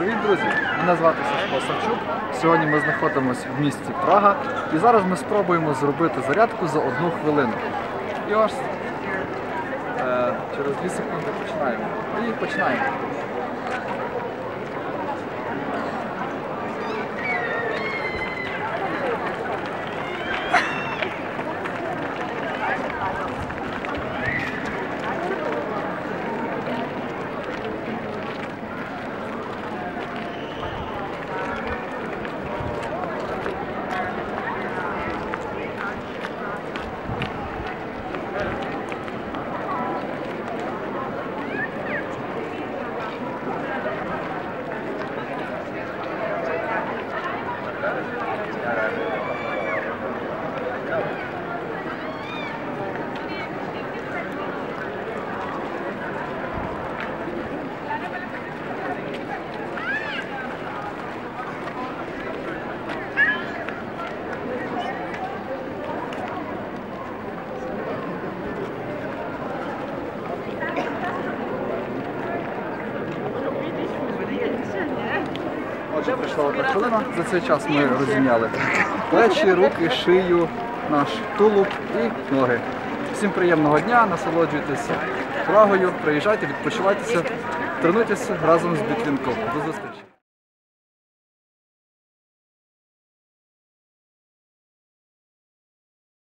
Привіт, друзі! Мене звати Сашко Савчук. Сьогодні ми знаходимося в місті Прага і зараз ми спробуємо зробити зарядку за одну хвилину. І ось е, через 2 секунди починаємо. І починаємо. Отже, прийшла одна хвилина. За цей час ми розім'яли плечі, руки, шию, наш тулуб і ноги. Всім приємного дня, насолоджуйтесь Прагою, приїжджайте, відпочивайтеся, тренуйтеся разом з Бітлінком. До зустрічі!